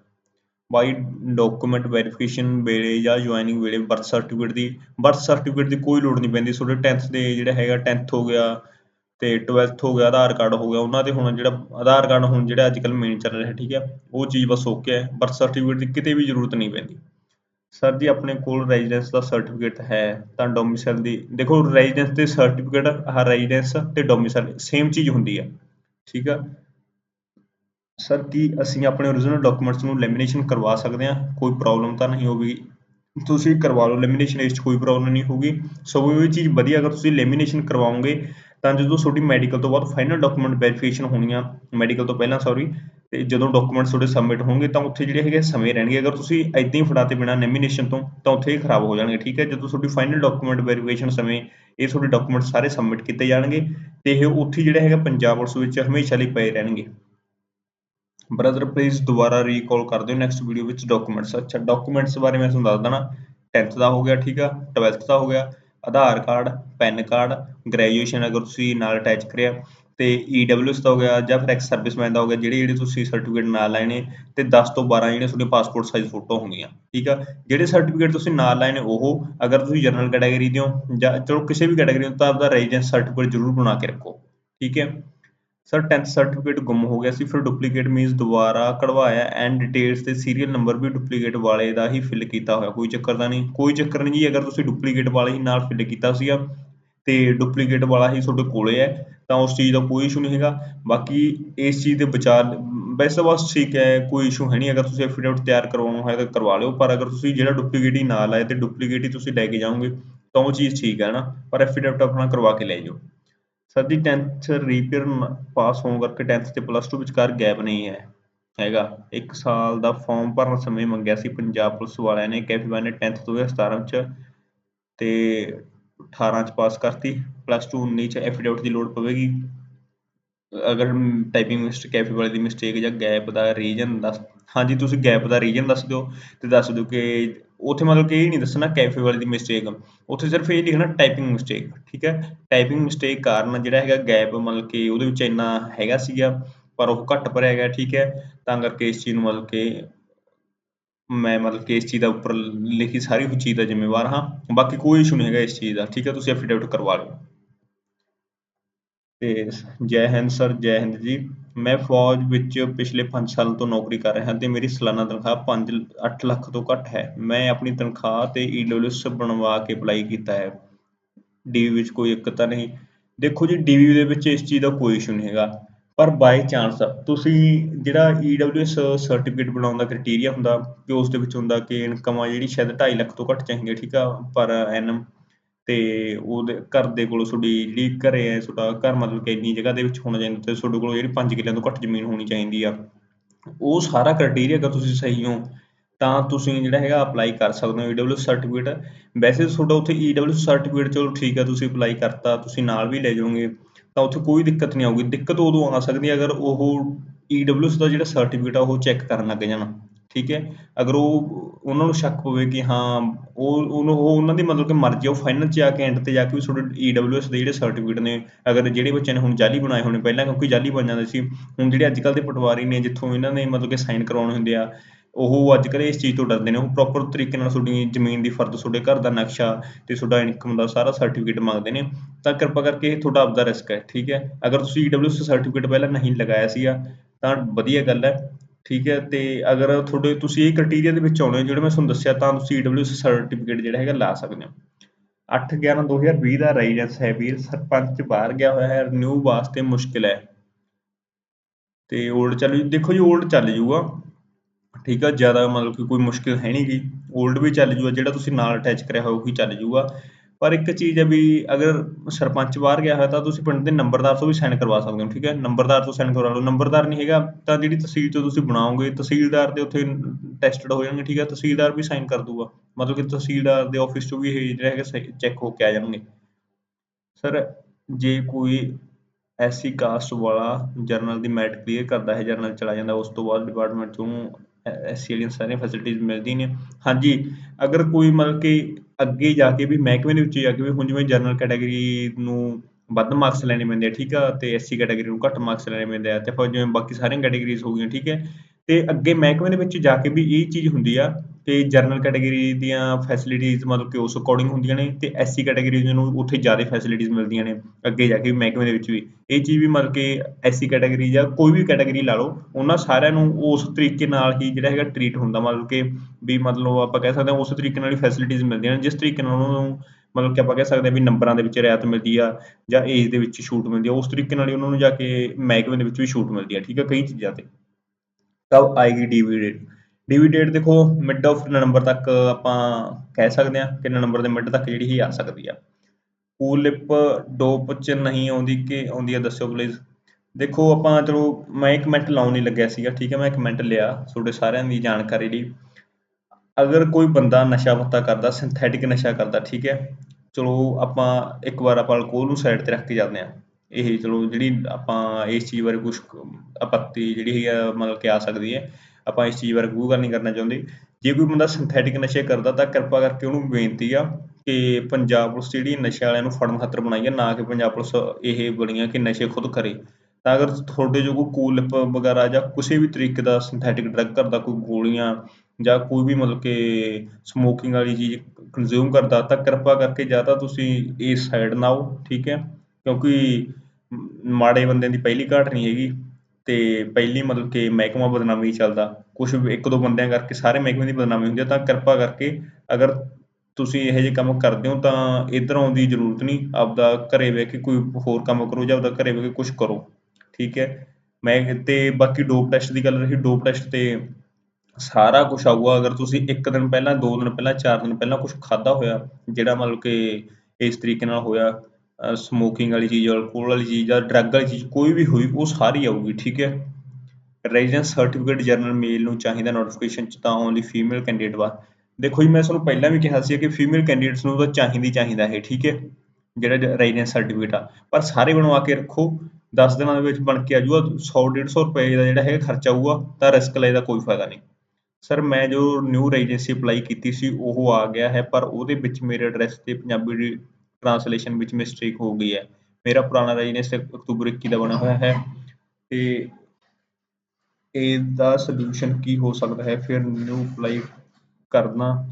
ਬਾਈ ਡਾਕੂਮੈਂਟ ਵੈਰੀਫਿਕੇਸ਼ਨ ਵੇਲੇ ਜਾਂ ਜੁਆਇਨਿੰਗ ਵੇਲੇ ਬਰਥ ਸਰਟੀਫਿਕੇਟ ਦੀ ਬਰਥ ਸਰਟੀਫਿਕੇਟ ਦੀ ਕੋਈ ਲੋੜ ਨਹੀਂ ਪੈਂਦੀ। ਤੁਹਾਡੇ 10th ਦੇ ਜਿਹੜਾ ਹੈਗਾ 10th ਹੋ ਗਿਆ ਤੇ 12th ਹੋ ਗਿਆ, ਆਧਾਰ ਕਾਰਡ ਹੋ ਗਿਆ, ਉਹਨਾਂ ਦੇ ਹੁਣ ਜਿਹੜਾ ਆਧਾਰ ਕਾਰਡ ਹੁਣ ਜਿਹੜਾ ਅੱਜ ਕੱਲ੍ਹ ਮੇਨ ਚੱਲ ਰਿਹਾ, ਠੀਕ ਹੈ ਉਹ ਚੀਜ਼ ਬਸ ਓਕੇ ਹੈ ਬਰਥ ਸਰਟੀਫਿਕੇਟ ਦੀ ਕਿਤੇ ਵੀ ਜ਼ਰੂਰਤ ਨਹੀਂ ਪੈਂਦੀ। ਸਰ ਜੀ, ਆਪਣੇ ਕੋਲ ਰੈਜ਼ੀਡੈਂਸ ਦਾ ਸਰਟੀਫਿਕੇਟ ਹੈ, ਤਾਂ ਡੋਮਿਸਾਈਲ ਦੀ, ਦੇਖੋ ਰੈਜ਼ੀਡੈਂਸ ਤੇ ਸਰਟੀਫਿਕੇਟ ਆਹ ਰੈਜ਼ੀਡੈਂਸ ਤੇ ਡੋਮਿਸਾਈਲ ਸੇਮ ਚੀਜ਼ ਹੁੰਦੀ ਆ, ਠੀਕ ਆ? ਸਰ ਕੀ ਅਸੀਂ ਆਪਣੇ ਓਰੀਜਨਲ ਡਾਕੂਮੈਂਟਸ ਨੂੰ ਲੈਮੀਨੇਸ਼ਨ ਕਰਵਾ ਸਕਦੇ ਹਾਂ? ਕੋਈ ਪ੍ਰੋਬਲਮ ਤਾਂ ਨਹੀਂ ਹੋਵੇਗੀ। ਤੁਸੀਂ ਕਰਵਾ ਲਓ ਲੈਮੀਨੇਸ਼ਨ ਇਸ 'ਚ ਕੋਈ ਪ੍ਰੋਬਲਮ ਨਹੀਂ ਹੋਊਗੀ। ਸਗੋਂ ਇਹ ਚੀਜ਼ ਵਧੀਆ, ਅਗਰ ਤੁਸੀਂ ਲੈਮੀਨੇਸ਼ਨ ਕਰਵਾਓਗੇ, ਤਾਂ ਜਦੋਂ ਤੁਹਾਡੀ ਮੈਡੀਕਲ ਤੋਂ ਬਾਅਦ ਫਾਈਨਲ ਡਾਕੂਮੈਂਟ ਵੈਰੀਫਿਕੇਸ਼ਨ ਹੋਣੀਆਂ ਮੈਡੀਕਲ ਤੋਂ ਪਹਿਲਾਂ ਸੌਰੀ ਤੇ ਜਦੋਂ ਡਾਕੂਮੈਂਟਸ ਤੁਹਾਡੇ ਸਬਮਿਟ ਹੋਣਗੇ, ਤਾਂ ਉੱਥੇ ਜਿਹੜੇ ਹੈਗੇ ਸਮੇਂ ਰਹਿਣਗੇ। ਅਗਰ ਤੁਸੀਂ ਐਦਾਂ ਹੀ ਫੜਾਤੇ ਬਿਨਾਂ ਲੈਮੀਨੇਸ਼ਨ ਤੋਂ, ਤਾਂ ਉੱਥੇ ਹੀ ਖਰਾਬ ਹੋ ਜਾਣਗੇ, ਠੀਕ ਹੈ? ਜਦੋਂ ਤੁਹਾਡੀ ਫਾਈਨਲ ਡਾਕੂਮੈਂਟ ਵੈਰੀਫਿਕੇਸ਼ਨ ਸਮੇਂ ਇਹ ਤੁਹਾਡੇ ਡਾਕੂਮੈਂਟ ਸਾਰੇ ਸਬਮਿਟ ਕੀਤੇ ਜਾਣਗੇ, ਤੇ ਇਹ ਉੱਥੇ ਜਿਹੜਾ ਹੈਗਾ ਪੰਜਾਬ ਪੁਲਿਸ ਵਿੱਚ ਹਮੇਸ਼ਾ ਲਈ ਪਏ ਰਹਿਣਗੇ। ਬ੍ਰਦਰ ਪਲੀਜ਼ ਦੁਬਾਰਾ ਰੀਕਾਲ ਕਰ ਦਿਓ ਨੈਕਸਟ ਵੀਡੀਓ ਵਿੱਚ ਡਾਕੂਮੈਂਟਸ ਅੱਛਾ ਡਾਕੂਮੈਂਟਸ ਬਾਰੇ ਮੈਂ ਤੁਹਾਨੂੰ ਦੱਸ ਦਣਾ 10th ਦਾ ਹੋ ਗਿਆ, ਠੀਕ ਆ? 12th ਦਾ ਹੋ ਗਿਆ। Aadhaar card, PAN card graduation ਅਗਰ ਤੁਸੀਂ ਨਾਲ ਅਟੈਚ ਕਰਿਆ। ਤੇ ਈਡਬਲਯੂਐਸ ਦਾ ਹੋ ਗਿਆ ਜਾਂ ਫਿਰ ਐਕਸ ਸਰਵਿਸਮੈਨ ਦਾ ਹੋ ਗਿਆ, ਜਿਹੜੇ ਜਿਹੜੇ ਤੁਸੀਂ ਸਰਟੀਫਿਕੇਟ ਨਾਲ ਲਾਏ ਨੇ, ਤੇ 10 ਤੋਂ 12 ਜਿਹੜੇ ਤੁਹਾਡੇ ਪਾਸਪੋਰਟ ਸਾਈਜ਼ ਫੋਟੋ ਹੋਣਗੀਆਂ, ਠੀਕ ਆ? ਜਿਹੜੇ ਸਰਟੀਫਿਕੇਟ ਤੁਸੀਂ ਨਾਲ ਲਾਏ ਨੇ, ਉਹ ਅਗਰ ਤੁਸੀਂ ਜਨਰਲ ਕੈਟਾਗਰੀ ਦੇ ਹੋ ਜਾਂ ਚਲੋ ਕਿਸੇ ਵੀ ਕੈਟਾਗਰੀ ਤੋਂ ਤਾਂ ਆਪਦਾ ਰੈਜ਼ੀਡੈਂਸ ਸਰਟੀਫਿਕੇਟ ਜ਼ਰੂਰ ਬਣਾ ਕੇ ਰੱਖੋ, ਠੀਕ ਹੈ? ਸਰ 10th ਸਰਟੀਫਿਕੇਟ ਗੁੰਮ ਹੋ ਗਿਆ ਸੀ, ਫਿਰ ਡੁਪਲੀਕੇਟ ਮੀਨਸ ਦੁਬਾਰਾ ਕਢਵਾਇਆ ਐਂਡ ਡਿਟੇਲਸ ਤੇ ਸੀਰੀਅਲ ਨੰਬਰ ਵੀ ਡੁਪਲੀਕੇਟ ਵਾਲੇ ਦਾ ਹੀ ਫਿਲ ਕੀਤਾ ਹੋਇਆ, ਕੋਈ ਚੱਕਰ ਦਾ ਨਹੀਂ, ਕੋਈ ਚੱਕਰ ਨਹੀਂ ਜੀ, ਅਗਰ ਤੁਸੀਂ ਡੁਪਲੀਕੇਟ ਵਾਲੇ ਹੀ ਨਾਲ ਫਿਲ ਕੀਤਾ ਸੀਗਾ ਤੇ ਡੁਪਲੀਕੇਟ ਵਾਲਾ ਹੀ ਤੁਹਾਡੇ ਕੋਲੇ ਹੈ, ਤਾਂ ਉਸ ਚੀਜ਼ ਦਾ ਕੋਈ ਇਸ਼ੂ ਨਹੀਂ ਹੈਗਾ, ਬਾਕੀ ਇਸ ਚੀਜ਼ ਦੇ ਵਿਚਾਰ ਵੈਸੇ ਬਸ ਠੀਕ ਹੈ, ਕੋਈ ਇਸ਼ੂ ਹੈ ਨਹੀਂ, ਅਗਰ ਤੁਸੀਂ ਐਫੀਡੇਵਿਟ ਤਿਆਰ ਕਰਵਾਉਣਾ ਹੈ ਤਾਂ ਕਰਵਾ ਲਿਓ, ਪਰ ਅਗਰ ਤੁਸੀਂ ਜਿਹੜਾ ਡੁਪਲੀਕੇਟ ਹੀ ਨਾਲ ਆਏ ਤੇ ਡੁਪਲੀਕੇਟ ਹੀ ਤੁਸੀਂ ਲੈ ਕੇ ਜਾਓਗੇ, ਤਾਂ ਉਹ ਚੀਜ਼ ਠੀਕ ਹੈ ਨਾ, ਪਰ ਐਫੀਡੇਵਿਟ ਆਪਣਾ ਕਰਵਾ ਕੇ ਲੈ ਜਾਓ। ਸਰ ਦੀ 10th ਰੀਪੇਅਰ ਪਾਸ ਹੋਣ ਕਰਕੇ 10th ਤੇ ਪਲੱਸ 2 ਵਿਚਕਾਰ ਗੈਪ ਨਹੀਂ ਹੈ, ਹੈਗਾ। 1 ਸਾਲ ਦਾ ਫਾਰਮ ਭਰਨ ਸਮੇਂ ਮੰਗਿਆ ਸੀ ਪੰਜਾਬ ਪੁਲਿਸ ਵਾਲਿਆਂ ਨੇ ਕੈਫੀ ਨੇ 10th 2017 ਚ ਤੇ 18 ਚ ਪਾਸ ਕਰਤੀ। ਪਲੱਸ 2 19 ਚ ਐਫੀਡੇਵਿਟ ਦੀ ਲੋੜ ਪਵੇਗੀ। ਅਗਰ ਟਾਈਪਿੰਗ ਮਿਸਟੇਕ ਕੈਫੀ ਵਾਲੇ ਦੀ ਮਿਸਟੇਕ ਜਾਂ ਗੈਪ ਦਾ ਰੀਜਨ ਦੱਸ, ਹਾਂਜੀ, ਤੁਸੀਂ ਗੈਪ ਦਾ ਰੀਜਨ ਦੱਸ ਦਿਓ ਤੇ ਦੱਸ ਦਿਓ ਕਿ ਉੱਥੇ ਮਤਲਬ ਕਿ ਇਹ ਨਹੀਂ ਦੱਸਣਾ ਕੈਫੇ ਵਾਲੇ ਦੀ ਮਿਸਟੇਕ ਉੱਥੇ ਸਿਰਫ ਇਹ ਲਿਖਣਾ ਟਾਈਪਿੰਗ ਮਿਸਟੇਕ ਠੀਕ ਹੈ? ਟਾਈਪਿੰਗ ਮਿਸਟੇਕ ਕਾਰਨ ਜਿਹੜਾ ਹੈਗਾ ਗੈਪ ਮਤਲਬ ਕਿ ਉਹਦੇ ਵਿੱਚ ਇੰਨਾ ਹੈਗਾ ਸੀਗਾ, ਪਰ ਉਹ ਘੱਟ ਭਰਿਆ ਗਿਆ, ਠੀਕ ਹੈ? ਤਾਂ ਕਰਕੇ ਇਸ ਚੀਜ਼ ਨੂੰ ਮਤਲਬ ਕਿ ਮੈਂ ਮਤਲਬ ਕਿ ਇਸ ਚੀਜ਼ ਦਾ ਉੱਪਰ ਲਿਖੀ ਸਾਰੀ ਕੁ ਚੀਜ਼ ਦਾ ਜ਼ਿੰਮੇਵਾਰ ਹਾਂ। ਬਾਕੀ ਕੋਈ ਇਸ਼ੂ ਨਹੀਂ ਹੈਗਾ ਇਸ ਚੀਜ਼ ਦਾ, ਠੀਕ ਹੈ? ਤੁਸੀਂ ਐਫੀਡੇਵਿਟ ਕਰਵਾ ਲਓ। ਤੇ ਜੈ ਹਿੰਦ ਸਰ ਜੈ ਹਿੰਦ ਜੀ। ਮੈਂ ਫੌਜ ਵਿੱਚ ਪਿਛਲੇ 5 ਸਾਲਾਂ ਤੋਂ ਨੌਕਰੀ ਕਰ ਰਿਹਾ ਤੇ ਮੇਰੀ ਸਾਲਾਨਾ ਤਨਖਾਹ 5 8 ਲੱਖ ਤੋਂ ਘੱਟ ਹੈ। ਮੈਂ ਆਪਣੀ ਤਨਖਾਹ ਤੇ ਈਡਬਲਯੂਐਸ ਬਣਵਾ ਕੇ ਅਪਲਾਈ ਕੀਤਾ ਹੈ। ਡੀਵੀ ਵਿੱਚ ਕੋਈ ਦਿੱਕਤ ਨਹੀਂ। ਦੇਖੋ ਜੀ ਡੀਵੀ ਦੇ ਵਿੱਚ ਇਸ ਚੀਜ਼ ਦਾ ਕੋਈ ਇਸ਼ੂ ਨਹੀਂ ਹੈਗਾ। ਪਰ ਬਾਈ ਚਾਂਸ ਤੁਸੀਂ ਜਿਹੜਾ ਈਡਬਲਯੂਐਸ ਸਰਟੀਫਿਕੇਟ ਬਣਾਉਣ ਦਾ ਕ੍ਰਾਈਟੇਰੀਆ ਹੁੰਦਾ, ਕਿ ਉਸ ਦੇ ਵਿੱਚ ਹੁੰਦਾ ਕਿ ਇਨਕਮ ਆ ਜਿਹੜੀ ਸ਼ਾਇਦ 2.5 ਲੱਖ ਤੋਂ ਘੱਟ ਚਾਹੀਦੀ ਹੈ, ਠੀਕ ਆ, ਪਰ ਐਨਮ ਤੇ ਉਹਦੇ ਘਰ ਦੇ ਕੋਲ ਤੁਹਾਡੀ ਜਿਹੜੀ ਘਰੇ ਹੈ ਤੁਹਾਡਾ ਘਰ ਮਤਲਬ ਕਿ ਇੰਨੀ ਜਗ੍ਹਾ ਦੇ ਵਿੱਚ ਹੋਣਾ ਚਾਹੀਦਾ ਤੇ ਤੁਹਾਡੇ ਕੋਲ ਜਿਹੜੀ 5 ਕਿੱਲਿਆਂ ਤੋਂ ਘੱਟ ਜ਼ਮੀਨ ਹੋਣੀ ਚਾਹੀਦੀ ਆ। ਉਹ ਸਾਰਾ ਕ੍ਰਾਈਟੇਰੀਆ ਅਗਰ ਤੁਸੀਂ ਸਹੀ ਹੋ, ਤਾਂ ਤੁਸੀਂ ਜਿਹੜਾ ਹੈਗਾ ਅਪਲਾਈ ਕਰ ਸਕਦੇ ਹੋ ਈਡਬਲਯੂ ਸਰਟੀਫਿਕੇਟ ਵੈਸੇ ਤੁਹਾਡਾ ਉੱਥੇ ਈਡਬਲਯੂ ਸਰਟੀਫਿਕੇਟ ਚਲੋ ਠੀਕ ਹੈ ਤੁਸੀਂ ਅਪਲਾਈ ਕਰਤਾ, ਤੁਸੀਂ ਨਾਲ ਵੀ ਲੈ ਜਾਓਗੇ, ਤਾਂ ਉੱਥੇ ਕੋਈ ਦਿੱਕਤ ਨਹੀਂ ਆਊਗੀ। ਦਿੱਕਤ ਉਦੋਂ ਆ ਸਕਦੀ ਹੈ ਅਗਰ ਉਹ ਈਡਬਲਯੂ ਦਾ ਜਿਹੜਾ ਸਰਟੀਫਿਕੇਟ ਆ, ਉਹ ਚੈੱਕ ਕਰਨ ਲੱਗ ਜਾਣ। ਠੀਕ ਹੈ? ਅਗਰ ਉਹ ਉਹਨਾਂ ਨੂੰ ਸ਼ੱਕ ਪਵੇ ਕਿ ਹਾਂ, ਉਹ, ਉਹਨੂੰ, ਉਹ ਉਹਨਾਂ ਦੀ ਮਤਲਬ ਕਿ ਮਰਜ਼ੀ ਉਹ ਫਾਈਨਲ 'ਚ ਜਾ ਕੇ ਐਂਡ ਤੇ ਜਾ ਕੇ ਵੀ ਤੁਹਾਡੇ ਈਡਬਲਯੂਐਸ ਦੇ ਜਿਹੜੇ ਸਰਟੀਫਿਕੇਟ ਨੇ, ਅਗਰ ਜਿਹੜੇ ਬੱਚਿਆਂ ਨੇ ਹੁਣ ਜਾਲੀ ਬਣਾਏ ਹੋਣੇ, ਪਹਿਲਾਂ ਕਿਉਂਕਿ ਜਾਲੀ ਬਣ ਜਾਂਦੇ ਸੀ, ਹੁਣ ਜਿਹੜੇ ਅੱਜ ਕੱਲ੍ਹ ਦੇ ਪਟਵਾਰੀ ਨੇ, ਜਿੱਥੋਂ ਇਹਨਾਂ ਨੇ ਮਤਲਬ ਕਿ ਸਾਈਨ ਕਰਵਾਉਣੇ ਹੁੰਦੇ ਆ, ਉਹ ਅੱਜ ਕੱਲ੍ਹ ਇਸ ਚੀਜ਼ ਤੋਂ ਡਰਦੇ ਨੇ, ਉਹ ਪ੍ਰੋਪਰ ਤਰੀਕੇ ਨਾਲ ਤੁਹਾਡੀ ਜ਼ਮੀਨ ਦੀ ਫਰਦ ਤੁਹਾਡੇ ਘਰ ਦਾ ਨਕਸ਼ਾ ਤੇ ਤੁਹਾਡਾ ਇਨਕਮ ਦਾ ਸਾਰਾ ਸਰਟੀਫਿਕੇਟ ਮੰਗਦੇ ਨੇ, ਤਾਂ ਕਿਰਪਾ ਕਰਕੇ ਇਹ ਤੁਹਾਡਾ ਆਪਦਾ ਰਿਸਕ ਹੈ, ਠੀਕ ਹੈ? ਅਗਰ ਤੁਸੀਂ ਈਡਬਲਯੂਐਸ ਸਰਟੀਫਿਕੇਟ ਪਹਿਲਾਂ ਨਹੀਂ ਲਗਾਇਆ ਸੀਗਾ, ਤਾਂ ਵਧੀਆ ਗੱਲ ਹੈ ਠੀਕ ਹੈ, ਤੇ ਅਗਰ ਤੁਹਾਡੇ, ਤੁਸੀਂ ਇਹ ਕ੍ਰਾਈਟੇਰੀਆ ਦੇ ਵਿੱਚ ਆਉਣੇ ਹੋ, ਜਿਹੜੇ ਮੈਂ ਤੁਹਾਨੂੰ ਦੱਸਿਆ, ਤਾਂ ਤੁਸੀਂ ਈਡਬਲਯੂਐਸ ਸਰਟੀਫਿਕੇਟ ਜਿਹੜਾ ਹੈਗਾ ਲਾ ਸਕਦੇ ਹੋ। 8 11 2020 ਦਾ ਰੈਜ਼ੀਡੈਂਸ ਹੈ ਵੀਰ, ਸਰਪੰਚ 'ਚ ਬਾਹਰ ਗਿਆ ਹੋਇਆ ਹੈ ਰਿਨਿਊ ਵਾਸਤੇ ਮੁਸ਼ਕਿਲ ਹੈ। ਤੇ 올ਡ ਚੱਲ ਦੇਖੋ ਜੀ 올ਡ ਚੱਲ ਜੂਗਾ। ਠੀਕ ਆ ਜ਼ਿਆਦਾ ਮਤਲਬ ਕਿ ਕੋਈ ਮੁਸ਼ਕਿਲ ਹੈ ਨਹੀਂ ਜੀ 올ਡ ਵੀ ਚੱਲ ਜੂਗਾ, ਜਿਹੜਾ ਤੁਸੀਂ ਨਾਲ ਅਟੈਚ ਕਰਿਆ ਹੋਊ ਉਹੀ ਚੱਲ ਜੂਗਾ। ਪਰ ਇੱਕ ਚੀਜ਼ ਹੈ ਵੀ ਅਗਰ ਸਰਪੰਚ ਬਾਹਰ ਗਿਆ ਹੋਇਆ ਤਾਂ ਤੁਸੀਂ ਪਿੰਡ ਦੇ ਨੰਬਰਦਾਰ ਤੋਂ ਵੀ ਸਾਈਨ ਕਰਵਾ ਸਕਦੇ ਹੋ, ਠੀਕ ਹੈ? ਨੰਬਰਦਾਰ ਤੋਂ ਸਾਈਨ ਕਰਵਾ ਲਓ। ਨੰਬਰਦਾਰ ਨਹੀਂ ਹੈਗਾ ਤਾਂ ਜਿਹੜੀ ਤਹਿਸੀਲ ਤੋਂ ਤੁਸੀਂ ਬਣਾਓਗੇ, ਤਹਿਸੀਲਦਾਰ ਦੇ ਉੱਥੇ ਟੈਸਟਡ ਹੋ ਜਾਣਗੇ, ਠੀਕ ਹੈ? ਤਹਿਸੀਲਦਾਰ ਵੀ ਸਾਈਨ ਕਰ ਦੂਗਾ। ਮਤਲਬ ਕਿ ਤਹਿਸੀਲਦਾਰ ਦੇ ਆਫਿਸ ਤੋਂ ਵੀ ਇਹ ਜਿਹੜਾ ਹੈਗਾ ਚੈੱਕ ਹੋ ਕੇ ਆ ਜਾਣਗੇ। ਸਰ, ਜੇ ਕੋਈ ਐਸਸੀ ਕਾਸਟ ਵਾਲਾ ਜਰਨਲ ਦੀ ਮੈਟ ਕਲੀਅਰ ਕਰਦਾ ਹੈ ਜਰਨਲ ਚਲਾ ਜਾਂਦਾ, ਉਸ ਤੋਂ ਬਾਅਦ ਡਿਪਾਰਟਮੈਂਟ ਚੋਂ ਐਸਸੀ ਵਾਲੀਆਂ ਸਾਰੀਆਂ ਫੈਸਿਲਿਟੀਜ਼ ਮਿਲਦੀਆਂ ਨੇ। ਹਾਂਜੀ, ਅਗਰ ਕੋਈ ਮਤਲਬ ਕਿ ਅੱਗੇ ਜਾ ਕੇ ਵੀ ਮਹਿਕਮੇ ਦੇ ਵਿੱਚ ਜਾ ਕੇ ਵੀ ਹੁਣ ਜਿਵੇਂ ਜਨਰਲ ਕੈਟਾਗਰੀ ਨੂੰ ਵੱਧ ਮਾਰਕਸ ਲੈਣੇ ਪੈਂਦੇ ਆ, ਠੀਕ ਆ, ਤੇ ਐਸਸੀ ਕੈਟਾਗਰੀ ਨੂੰ ਘੱਟ ਮਾਰਕਸ ਲੈਣੇ ਪੈਂਦੇ ਆ, ਤੇ ਫਿਰ ਜਿਵੇਂ ਬਾਕੀ ਸਾਰੀਆਂ ਕੈਟਾਗਰੀਜ਼ ਹੋ ਗਈਆਂ, ਠੀਕ ਹੈ ਤੇ ਅੱਗੇ ਮਹਿਕਮੇ ਦੇ ਵਿੱਚ ਜਾ ਕੇ ਵੀ ਇਹ ਚੀਜ਼ ਹੁੰਦੀ ਆ ਕਿ ਜਨਰਲ ਕੈਟਾਗਰੀ ਦੀਆਂ ਫੈਸਿਲਿਟੀਜ਼ ਮਤਲਬ ਕਿ ਉਸ ਅਕੋਰਡਿੰਗ ਹੁੰਦੀਆਂ ਨੇ, ਤੇ ਐਸਸੀ ਕੈਟਾਗਰੀ ਨੂੰ ਉੱਥੇ ਜ਼ਿਆਦਾ ਫੈਸਿਲਿਟੀਜ਼ ਮਿਲਦੀਆਂ ਨੇ, ਅੱਗੇ ਜਾ ਕੇ ਮਹਿਕਮੇ ਦੇ ਵਿੱਚ ਵੀ। ਇਹ ਚੀਜ਼ ਵੀ ਮਤਲਬ ਕਿ ਐਸਸੀ ਕੈਟਾਗਰੀ ਜਾਂ ਕੋਈ ਵੀ ਕੈਟਾਗਰੀ ਲਾ ਲਓ, ਉਹਨਾਂ ਸਾਰਿਆਂ ਨੂੰ ਉਸ ਤਰੀਕੇ ਨਾਲ ਹੀ ਜਿਹੜਾ ਹੈਗਾ ਟ੍ਰੀਟ ਹੁੰਦਾ, ਮਤਲਬ ਕਿ ਵੀ ਮਤਲਬ ਆਪਾਂ ਕਹਿ ਸਕਦੇ ਹਾਂ ਉਸ ਤਰੀਕੇ ਨਾਲ ਹੀ ਫੈਸਿਲਿਟੀਜ਼ ਮਿਲਦੀਆਂ ਨੇ, ਜਿਸ ਤਰੀਕੇ ਨਾਲ ਉਹਨਾਂ ਨੂੰ ਮਤਲਬ ਕਿ ਆਪਾਂ ਕਹਿ ਸਕਦੇ ਹਾਂ ਵੀ ਨੰਬਰਾਂ ਦੇ ਵਿੱਚ ਰਿਆਇਤ ਮਿਲਦੀ ਆ ਜਾਂ ਏਜ ਦੇ ਵਿੱਚ ਛੂਟ ਮਿਲਦੀ ਆ, ਉਸ ਤਰੀਕੇ ਨਾਲ ਹੀ ਉਹਨਾਂ ਨੂੰ ਜਾ ਕੇ ਮਹਿਕਮੇ ਦੇ ਵਿੱਚ ਵੀ ਛੂਟ ਮਿਲਦੀ ਆ, ਠੀਕ ਆ, ਕਈ ਚੀਜ਼ਾਂ ਤੇ। ਕਬ ਆਏਗੀ ਡੀਵੀ ਡੀਵੀ ਡੇਟ ਦੇਖੋ ਮਿਡ ਆਫ ਨਵੰਬਰ ਤੱਕ ਆਪਾਂ ਕਹਿ ਸਕਦੇ ਹਾਂ ਕਿ ਨਵੰਬਰ ਦੇ ਮਿਡ ਤੱਕ ਜਿਹੜੀ ਹੀ ਆ ਸਕਦੀ ਆ। ਕੂਲ ਲਿਪ ਡੋਪ ਚ ਨਹੀਂ ਆਉਂਦੀ ਕਿ ਆਉਂਦੀ ਆ ਦੱਸਿਓ ਪਲੀਜ਼ ਦੇਖੋ ਆਪਾਂ ਚਲੋ, ਮੈਂ ਇੱਕ ਮਿੰਟ ਲਾਉਣ ਨਹੀਂ ਲੱਗਿਆ ਸੀਗਾ, ਠੀਕ ਹੈ, ਮੈਂ ਇੱਕ ਮਿੰਟ ਲਿਆ ਤੁਹਾਡੇ ਸਾਰਿਆਂ ਦੀ ਜਾਣਕਾਰੀ ਲਈ। ਅਗਰ ਕੋਈ ਬੰਦਾ ਨਸ਼ਾ ਪੱਤਾ ਕਰਦਾ ਸਿੰਥੈਟਿਕ ਨਸ਼ਾ ਕਰਦਾ, ਠੀਕ ਹੈ, ਚਲੋ ਆਪਾਂ ਇੱਕ ਵਾਰ ਆਪਾਂ ਅਲਕੋਹਲ ਨੂੰ ਸਾਈਡ ਤੇ ਰੱਖ ਕੇ ਜਾਂਦੇ ਆ ਇਹ ਚਲੋ ਜਿਹੜੀ ਆਪਾਂ ਇਸ ਚੀਜ਼ ਬਾਰੇ ਕੁਝ ਆਪੱਤੀ ਜਿਹੜੀ ਹੈਗੀ ਆ, ਮਤਲਬ ਕਿ ਆ ਸਕਦੀ ਹੈ। ਆਪਾਂ ਇਸ ਚੀਜ਼ ਬਾਰੇ ਗੂਗਲ ਨਹੀਂ ਕਰਨਾ ਚਾਹੁੰਦੇ। ਜੇ ਕੋਈ ਬੰਦਾ ਸਿੰਥੈਟਿਕ ਨਸ਼ੇ ਕਰਦਾ, ਤਾਂ ਕਿਰਪਾ ਕਰਕੇ ਉਹਨੂੰ ਬੇਨਤੀ ਆ ਕਿ ਪੰਜਾਬ ਪੁਲਿਸ ਜਿਹੜੀ ਨਸ਼ੇ ਵਾਲਿਆਂ ਨੂੰ ਫੜਨ ਖਾਤਰ ਬਣਾਈ ਹੈ ਨਾ ਕਿ ਪੰਜਾਬ ਪੁਲਿਸ ਇਹ ਬਣੀ ਆ ਕਿ ਨਸ਼ੇ ਖੁਦ ਕਰੇ। ਤਾਂ ਅਗਰ ਤੁਹਾਡੇ ਜੋ ਕੋਈ ਕੂਲਿਪ ਵਗੈਰਾ ਜਾਂ ਕਿਸੇ ਵੀ ਤਰੀਕੇ ਦਾ ਸਿੰਥੈਟਿਕ ਡਰੱਗ ਕਰਦਾ, ਕੋਈ ਗੋਲੀਆਂ ਜਾਂ ਕੋਈ ਵੀ ਮਤਲਬ ਕਿ ਸਮੋਕਿੰਗ ਵਾਲੀ ਚੀਜ਼ ਕੰਜ਼ਿਊਮ ਕਰਦਾ, ਤਾਂ ਕਿਰਪਾ ਕਰਕੇ ਜਾਂ ਤਾਂ ਤੁਸੀਂ ਇਸ ਸਾਈਡ ਨਾ ਆਓ, ਠੀਕ ਹੈ? ਕਿਉਂਕਿ ਮਾੜੇ ਬੰਦਿਆਂ ਦੀ ਪਹਿਲੀ ਘਾਟ ਨਹੀਂ ਹੈਗੀ ਤੇ ਪਹਿਲੀ ਮਤਲਬ ਕਿ ਮਹਿਕਮਾ ਬਦਨਾਮੀ ਚੱਲਦਾ। ਕੁਝ ਇੱਕ ਦੋ ਬੰਦਿਆਂ ਕਰਕੇ ਸਾਰੇ ਮਹਿਕਮੇ ਦੀ ਬਦਨਾਮੀ ਹੁੰਦੀ ਹੈ ਤਾਂ ਕਿਰਪਾ ਕਰਕੇ ਅਗਰ ਤੁਸੀਂ ਇਹੋ ਜਿਹੇ ਕੰਮ ਕਰਦੇ ਹੋ, ਤਾਂ ਇੱਧਰ ਆਉਣ ਦੀ ਜ਼ਰੂਰਤ ਨਹੀਂ। ਆਪਦਾ ਘਰੇ ਬਹਿ ਕੇ ਕੋਈ ਹੋਰ ਕੰਮ ਕਰੋ ਜਾਂ ਆਪਦਾ ਘਰੇ ਬਹਿ ਕੇ ਕੁਝ ਕਰੋ। ਠੀਕ ਹੈ? ਮੈਂ ਤੇ ਬਾਕੀ ਡੋਪ ਟੈਸਟ ਦੀ ਗੱਲ ਰਹੀ, ਡੋਪ ਟੈਸਟ ਤੇ ਸਾਰਾ ਕੁਝ ਆਊਗਾ। ਅਗਰ ਤੁਸੀਂ ਇੱਕ ਦਿਨ ਪਹਿਲਾਂ, ਦੋ ਦਿਨ ਪਹਿਲਾਂ, ਚਾਰ ਦਿਨ ਪਹਿਲਾਂ ਕੁਝ ਖਾਦਾ ਹੋਇਆ, ਜਿਹੜਾ ਮਤਲਬ ਕਿ ਇਸ ਤਰੀਕੇ ਨਾਲ ਹੋਇਆ ਸਮੋਕਿੰਗ ਵਾਲੀ ਚੀਜ਼ ਅਲਕੋਹਲ ਵਾਲੀ ਚੀਜ਼ ਜਾਂ ਡਰੱਗ ਵਾਲੀ ਚੀਜ਼ ਕੋਈ ਵੀ ਹੋਈ, ਉਹ ਸਾਰੀ ਆਊਗੀ, ਠੀਕ ਹੈ? ਰੈਜ਼ੀਡੈਂਸ ਸਰਟੀਫਿਕੇਟ ਜਨਰਲ ਮੇਲ ਨੂੰ ਚਾਹੀਦਾ ਨੋਟੀਫਿਕੇਸ਼ਨ ਚ ਤਾਂ ਓਨਲੀ ਫੀਮੇਲ ਕੈਂਡੀਡੇਟ ਵਾ। ਦੇਖੋ ਜੀ, ਮੈਂ ਤੁਹਾਨੂੰ ਪਹਿਲਾਂ ਵੀ ਕਿਹਾ ਸੀ ਕਿ ਫੀਮੇਲ ਕੈਂਡੀਡੇਟਸ ਨੂੰ ਤਾਂ ਚਾਹੀਦੀ ਚਾਹੀਦਾ ਹੈ ਠੀਕ ਹੈ? ਜਿਹੜਾ ਰੈਜ਼ੀਡੈਂਸ ਸਰਟੀਫਿਕੇਟ ਆ। ਪਰ ਸਾਰੇ ਬਣਵਾ ਕੇ ਰੱਖੋ 10 ਦਿਨਾਂ ਦੇ ਵਿੱਚ ਬਣ ਕੇ ਆ ਜਾਊਗਾ 100 150 ਰੁਪਏ ਦਾ ਜਿਹੜਾ ਹੈਗਾ ਖਰਚਾ ਆਊਗਾ, ਤਾਂ ਰਿਸਕ ਲੈਣ ਦਾ ਕੋਈ ਫਾਇਦਾ ਨਹੀਂ। ਸਰ ਮੈਂ ਜੋ ਨਿਊ ਰੈਜ਼ੀਡੈਂਸੀ ਅਪਲਾਈ ਕੀਤੀ ਸੀ, ਉਹ ਆ ਗਿਆ ਹੈ, ਪਰ ਉਹਦੇ ਵਿੱਚ ਮੇਰੇ ਐਡਰੈਸ ਤੇ ਪੰਜਾਬੀ ਟ੍ਰਾਂਸਲੇਸ਼ਨ ਵਿੱਚ ਮਿਸਟੇਕ ਹੋ ਗਈ ਹੈ। ਮੇਰਾ ਪੁਰਾਣਾ ਰੈਜ਼ੀਡੈਂਸ ਅਕਤੂਬਰ 21 ਦਾ ਬਣਿਆ ਹੋਇਆ ਹੈ। ਤੇ ਇਹਦਾ ਸੋਲੂਸ਼ਨ ਕੀ ਹੋ ਸਕਦਾ ਹੈ? ਫਿਰ ਨਿਊ ਅਪਲਾਈ ਕਰਨਾ।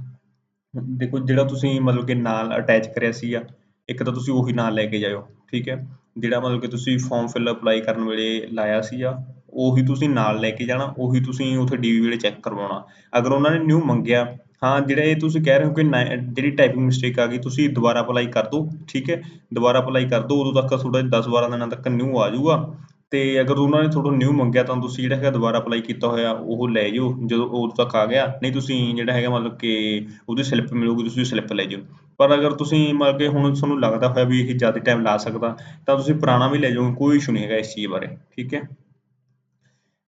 ਦੇਖੋ, ਜਿਹੜਾ ਤੁਸੀਂ ਮਤਲਬ ਕਿ ਨਾਲ ਅਟੈਚ ਕਰਿਆ ਸੀਗਾ ਇੱਕ ਤਾਂ ਤੁਸੀਂ ਉਹੀ ਨਾਲ ਲੈ ਕੇ ਜਾਇਓ, ਠੀਕ ਹੈ? ਜਿਹੜਾ ਮਤਲਬ ਕਿ ਤੁਸੀਂ ਫਾਰਮ ਫਿਲ ਅਪਲਾਈ ਕਰਨ ਵੇਲੇ ਲਾਇਆ ਸੀਗਾ ਉਹੀ ਤੁਸੀਂ ਨਾਲ ਲੈ ਕੇ ਜਾਣਾ, ਉਹੀ ਤੁਸੀਂ ਉੱਥੇ ਡੀਵੀ ਵੇਲੇ ਚੈੱਕ ਕਰਵਾਉਣਾ। ਅਗਰ ਉਹਨਾਂ ਨੇ ਨਿਊ ਮੰਗਿਆ ਹਾਂ, ਜਿਹੜਾ ਇਹ ਤੁਸੀਂ ਕਹਿ ਰਹੇ ਹੋ ਕਿ ਨਾ- ਜਿਹੜੀ ਟਾਈਪਿੰਗ ਮਿਸਟੇਕ ਆ ਗਈ, ਤੁਸੀਂ ਦੁਬਾਰਾ ਅਪਲਾਈ ਕਰ ਦਿਓ, ਠੀਕ ਹੈ? ਦੁਬਾਰਾ ਅਪਲਾਈ ਕਰ ਦਿਓ, ਉਦੋਂ ਤੱਕ ਤੁਹਾਡਾ 10 12 ਦਿਨਾਂ ਤੱਕ ਨਿਊ ਆ ਜਾਊਗਾ। ਤੇ ਅਗਰ ਉਹਨਾਂ ਨੇ ਤੁਹਾਡਾ ਨਿਊ ਮੰਗਿਆ ਤਾਂ ਤੁਸੀਂ ਜਿਹੜਾ ਹੈਗਾ ਦੁਬਾਰਾ ਅਪਲਾਈ ਕੀਤਾ ਹੋਇਆ, ਉਹ ਲੈ ਜਾਓ, ਜਦੋਂ ਉਦੋਂ ਤੱਕ ਆ ਗਿਆ। ਨਹੀਂ, ਤੁਸੀਂ ਜਿਹੜਾ ਹੈਗਾ ਮਤਲਬ ਕਿ ਉਹਦੀ ਸਲਿੱਪ ਮਿਲੂਗੀ, ਤੁਸੀਂ ਸਲਿੱਪ ਲੈ ਜਾਓ। ਪਰ ਅਗਰ ਤੁਸੀਂ ਮਤਲਬ ਕਿ ਹੁਣ ਤੁਹਾਨੂੰ ਲੱਗਦਾ ਹੋਇਆ ਵੀ ਇਹ ਜ਼ਿਆਦਾ ਟਾਈਮ ਲਾ ਸਕਦਾ, ਤਾਂ ਤੁਸੀਂ ਪੁਰਾਣਾ ਵੀ ਲੈ ਜਾਓ, ਕੋਈ ਇਸ਼ੂ ਨਹੀਂ ਹੈਗਾ ਇਸ ਚੀਜ਼ ਬਾਰੇ, ਠੀਕ ਹੈ?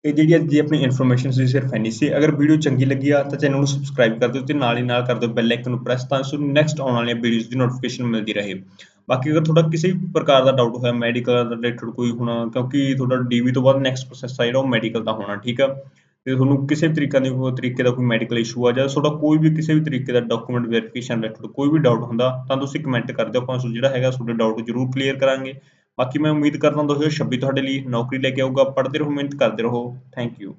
ਇਹ ਜਿਹੜੀ ਅੱਜ ਦੀ ਆਪਣੀ ਇਨਫੋਰਮੇਸ਼ਨ ਸੀ ਸਿਰਫ ਇੰਨੀ ਸੀ, ਅਗਰ ਵੀਡੀਓ ਚੰਗੀ ਲੱਗੀ ਆ, ਤਾਂ ਚੈਨਲ ਨੂੰ ਸਬਸਕ੍ਰਾਈਬ ਕਰ ਦਿਓ ਤੇ ਨਾਲ ਹੀ ਨਾਲ ਕਰ ਦਿਓ ਬੈਲ ਆਈਕਨ ਨੂੰ ਪ੍ਰੈਸ ਤਾਂ ਇਸ ਨੂੰ ਨੈਕਸਟ ਆਉਣ ਵਾਲੀਆਂ ਵੀਡੀਓਜ਼ ਦੀ ਨੋਟੀਫਿਕੇਸ਼ਨ ਮਿਲਦੀ ਰਹੇ। ਬਾਕੀ ਅਗਰ ਤੁਹਾਡਾ ਕਿਸੇ ਵੀ ਪ੍ਰਕਾਰ ਦਾ ਡਾਊਟ ਹੋਇਆ ਮੈਡੀਕਲ ਦਾ ਰਿਲੇਟਡ ਕੋਈ ਹੋਣਾ, ਕਿਉਂਕਿ ਤੁਹਾਡਾ ਡੀਵੀ ਤੋਂ ਬਾਅਦ ਨੈਕਸਟ ਪ੍ਰੋਸੈਸ ਆ ਜਿਹੜਾ ਉਹ ਮੈਡੀਕਲ ਦਾ ਹੋਣਾ, ਠੀਕ ਆ? ਤੇ ਤੁਹਾਨੂੰ ਕਿਸੇ ਵੀ ਤਰੀਕੇ ਦੀ ਕੋਈ ਤਰੀਕੇ ਦਾ ਕੋਈ ਮੈਡੀਕਲ ਇਸ਼ੂ ਆ, ਜਾਂ ਤੁਹਾਡਾ ਕੋਈ ਵੀ ਕਿਸੇ ਵੀ ਤਰੀਕੇ ਦਾ ਡਾਕੂਮੈਂਟ ਵੈਰੀਫਿਕੇਸ਼ਨ ਰਿਲੇਟਡ ਕੋਈ ਵੀ ਡਾਊਟ ਹੁੰਦਾ, ਤਾਂ ਤੁਸੀਂ ਕਮੈਂਟ ਕਰ ਦਿਓ। ਆਪਾਂ ਜਿਹੜਾ ਹੈਗਾ, ਤੁਹਾਡੇ ਡਾਊਟ ਜ਼ਰੂਰ ਕਲੀਅਰ ਕਰਾਂਗੇ। ਬਾਕੀ ਮੈਂ ਉਮੀਦ ਕਰਦਾ 2026 ਤੁਹਾਡੇ ਲਈ ਨੌਕਰੀ ਲੈ ਕੇ ਆਊਗਾ, ਪੜ੍ਹਦੇ ਰਹੋ, ਮਿਹਨਤ ਕਰਦੇ ਰਹੋ। Thank you